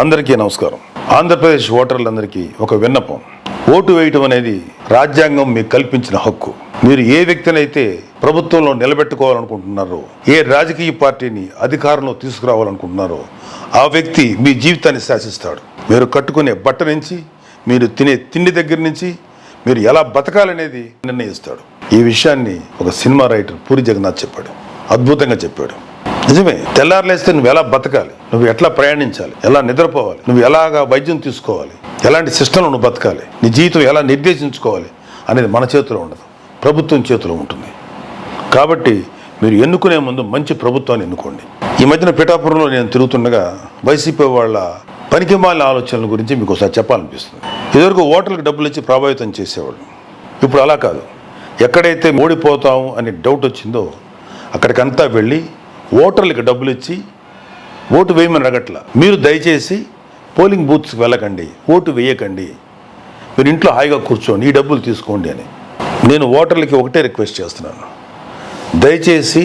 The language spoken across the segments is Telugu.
అందరికీ నమస్కారం. ఆంధ్రప్రదేశ్ ఓటర్లందరికీ ఒక విన్నపం. ఓటు వేయటం అనేది రాజ్యాంగం మీకు కల్పించిన హక్కు. మీరు ఏ వ్యక్తినైతే ప్రభుత్వంలో నిలబెట్టుకోవాలనుకుంటున్నారో ఏ రాజకీయ పార్టీని అధికారంలో తీసుకురావాలనుకుంటున్నారో ఆ వ్యక్తి మీ జీవితాన్ని శాసిస్తాడు. మీరు కట్టుకునే బట్ట నుంచి మీరు తినే తిండి దగ్గర నుంచి మీరు ఎలా బతకాలనేది నిర్ణయిస్తాడు. ఈ విషయాన్ని ఒక సినిమా రైటర్ పూరి జగన్నాథ్ చెప్పాడు. అద్భుతంగా చెప్పాడు. నిజమే. తెల్లారులేస్తే నువ్వు ఎలా బతకాలి? నువ్వు ఎట్లా ప్రయాణించాలి? ఎలా నిద్రపోవాలి? నువ్వు ఎలాగా వైద్యం తీసుకోవాలి? ఎలాంటి సిస్టంలో నువ్వు బతకాలి? నీ జీవితం ఎలా నిర్దేశించుకోవాలి అనేది మన చేతిలో ఉండదు. ప్రభుత్వం చేతిలో ఉంటుంది. కాబట్టి మీరు ఎన్నుకునే ముందు మంచి ప్రభుత్వాన్ని ఎన్నుకోండి. ఈ మధ్యన పిఠాపురంలో నేను తిరుగుతుండగా వైసీపీ వాళ్ళ పనికిమాలిన ఆలోచనల గురించి మీకు ఒకసారి చెప్పాలనిపిస్తుంది. ఇదివరకు ఓటర్లకు డబ్బులు ఇచ్చి ప్రభావితం చేసేవాళ్ళు. ఇప్పుడు అలా కాదు. ఎక్కడైతే ఓడిపోతాము అనే డౌట్ వచ్చిందో అక్కడికంతా వెళ్ళి ఓటర్లకు డబ్బులు ఇచ్చి ఓటు వేయమని అడగట్ల. మీరు దయచేసి పోలింగ్ బూత్స్కి వెళ్ళకండి ఓటు వేయకండి. మీరు ఇంట్లో హాయిగా కూర్చోండి ఈ డబ్బులు తీసుకోండి అని. నేను ఓటర్లకి ఒకటే రిక్వెస్ట్ చేస్తున్నాను. దయచేసి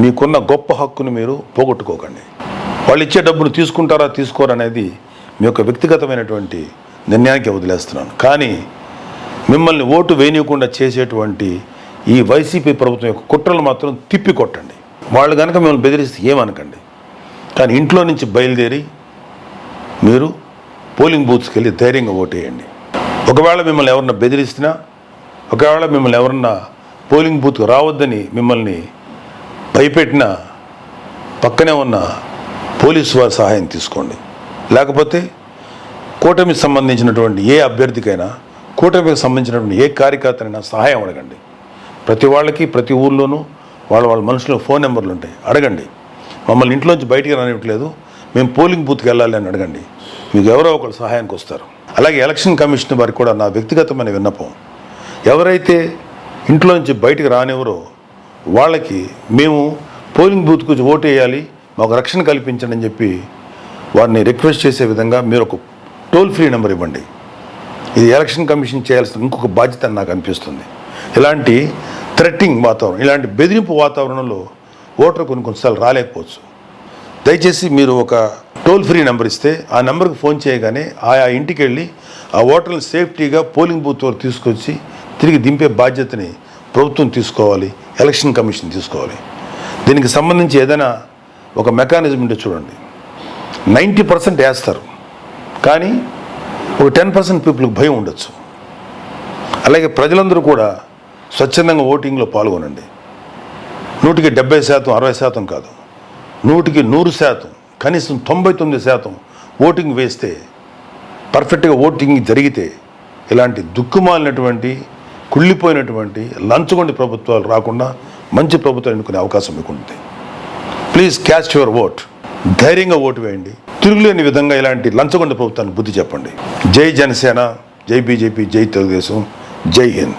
మీకున్న గొప్ప హక్కును మీరు పోగొట్టుకోకండి. వాళ్ళు ఇచ్చే డబ్బును తీసుకుంటారా తీసుకోరా అనేది మీ యొక్క వ్యక్తిగతమైనటువంటి నిర్ణయానికి వదిలేస్తున్నాను. కానీ మిమ్మల్ని ఓటు వేయనీయకుండా చేసేటువంటి ఈ వైసీపీ ప్రభుత్వం యొక్క కుట్రలు మాత్రం తిప్పికొట్టండి వాళ్ళు కనుక మిమ్మల్ని బెదిరిస్తే ఏమనకండి? కానీ ఇంట్లో నుంచి బయలుదేరి మీరు పోలింగ్ బూత్స్కి వెళ్ళి ధైర్యంగా ఓటేయండి. ఒకవేళ మిమ్మల్ని ఎవరన్నా బెదిరిస్తున్నా ఒకవేళ మిమ్మల్ని ఎవరన్నా పోలింగ్ బూత్కి రావద్దని మిమ్మల్ని భయపెట్టినా పక్కనే ఉన్న పోలీసు వారి సహాయం తీసుకోండి. లేకపోతే కూటమికి సంబంధించినటువంటి ఏ అభ్యర్థికైనా కూటమికి సంబంధించినటువంటి ఏ కార్యకర్తనైనా సహాయం అడగండి. ప్రతి వాళ్ళకి ప్రతి ఊర్లోనూ వాళ్ళ వాళ్ళ మనుషులకు ఫోన్ నెంబర్లు ఉంటాయి. అడగండి. మమ్మల్ని ఇంట్లోంచి బయటికి రానివ్వట్లేదు. మేము పోలింగ్ బూత్కి వెళ్ళాలి అని అడగండి. మీకు ఎవరో ఒకరు సహాయానికి వస్తారు. అలాగే ఎలక్షన్ కమిషన్ వారికి కూడా నా వ్యక్తిగతమైన విన్నపం. ఎవరైతే ఇంట్లోంచి బయటికి రానివ్వరో వాళ్ళకి మేము పోలింగ్ బూత్కి వచ్చి ఓటు వేయాలి మాకు రక్షణ కల్పించండి అని చెప్పి వారిని రిక్వెస్ట్ చేసే విధంగా మీరు ఒక టోల్ ఫ్రీ నెంబర్ ఇవ్వండి. ఇది ఎలక్షన్ కమిషన్ చేయాల్సిన ఇంకొక బాధ్యత నాకు అనిపిస్తుంది. ఇలాంటి థ్రెట్టింగ్ వాతావరణం ఇలాంటి బెదిరింపు వాతావరణంలో ఓటర్ కొన్ని కొన్నిసార్లు రాలేకపోవచ్చు. దయచేసి మీరు ఒక టోల్ ఫ్రీ నెంబర్ ఇస్తే ఆ నెంబర్కి ఫోన్ చేయగానే ఆయా ఇంటికి వెళ్ళి ఆ ఓటర్ని సేఫ్టీగా పోలింగ్ బూత్ వరకు తీసుకొచ్చి తిరిగి దింపే బాధ్యతని ప్రభుత్వం తీసుకోవాలి ఎలక్షన్ కమిషన్ తీసుకోవాలి. దీనికి సంబంధించి ఏదైనా ఒక మెకానిజం ఉంటే చూడండి. నైంటీ పర్సెంట్ వేస్తారు. కానీ ఒక టెన్ పర్సెంట్ పీపుల్కి భయం ఉండొచ్చు. అలాగే ప్రజలందరూ కూడా స్వచ్ఛందంగా ఓటింగ్లో పాల్గొనండి. నూటికి డెబ్బై శాతం అరవై శాతం కాదు. నూటికి నూరు శాతం కనీసం తొంభై తొమ్మిది శాతం ఓటింగ్ వేస్తే పర్ఫెక్ట్గా ఓటింగ్ జరిగితే ఇలాంటి దుక్కుమాలినటువంటి కుళ్ళిపోయినటువంటి లంచగొండి ప్రభుత్వాలు రాకుండా మంచి ప్రభుత్వం ఎన్నుకునే అవకాశం మీకు ఉంటుంది ప్లీజ్ క్యాస్ట్ యువర్ ఓట్. ధైర్యంగా ఓటు వేయండి. తిరుగులేని విధంగా ఇలాంటి లంచగొండ ప్రభుత్వానికి బుద్ధి చెప్పండి. జై జనసేన జై బీజేపీ జై తెలుగుదేశం. జై హింద్